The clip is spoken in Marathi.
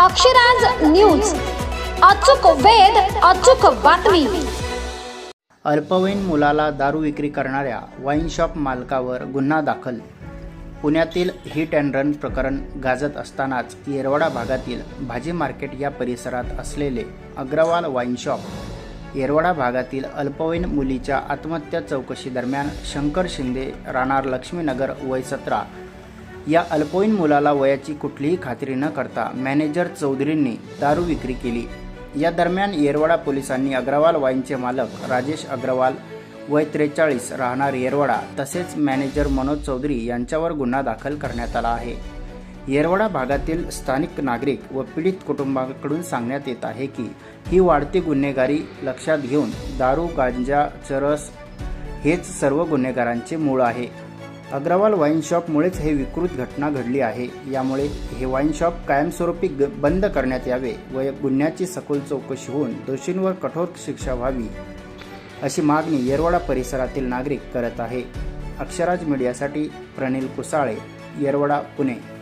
अक्षराज न्यूज. अचूक वेद अचूक बातमी. अल्पवयीन मुलाला दारू विक्री करणाऱ्या वाईन शॉप मालकावर गुन्हा दाखल. पुण्यातील हिट अँड रन प्रकरण गाजत असतानाच येरवाडा भागातील भाजी मार्केट या परिसरात असलेले अग्रवाल वाईन शॉप येरवाडा भागातील अल्पवयीन मुलीच्या आत्महत्या चौकशी दरम्यान शंकर शिंदे राहणार लक्ष्मीनगर वय सतरा या अल्पवयीन मुलाला वयाची कुठलीही खात्री न करता मॅनेजर चौधरींनी दारू विक्री केली. या दरम्यान येरवडा पोलिसांनी अग्रवाल वाईनचे मालक राजेश अग्रवाल वय त्रेचाळीस राहणार येरवाडा तसेच मॅनेजर मनोज चौधरी यांच्यावर गुन्हा दाखल करण्यात आला आहे. येरवडा भागातील स्थानिक नागरिक व पीडित कुटुंबाकडून सांगण्यात येत आहे की ही वाढती गुन्हेगारी लक्षात घेऊन दारू गांजा चरस हेच सर्व गुन्हेगारांचे मूळ आहे. अग्रवाल वाईन शॉपमुळेच हे विकृत घटना घडली आहे. यामुळे हे वाईन शॉप कायमस्वरूपी ग- बंद करण्यात यावे व या गुन्ह्याची सखोल चौकशी होऊन दोषींवर कठोर शिक्षा व्हावी अशी मागणी येरवडा परिसरातील नागरिक करत आहे. अक्षराज मीडियासाठी प्रणील कुसाळे येरवडा पुणे.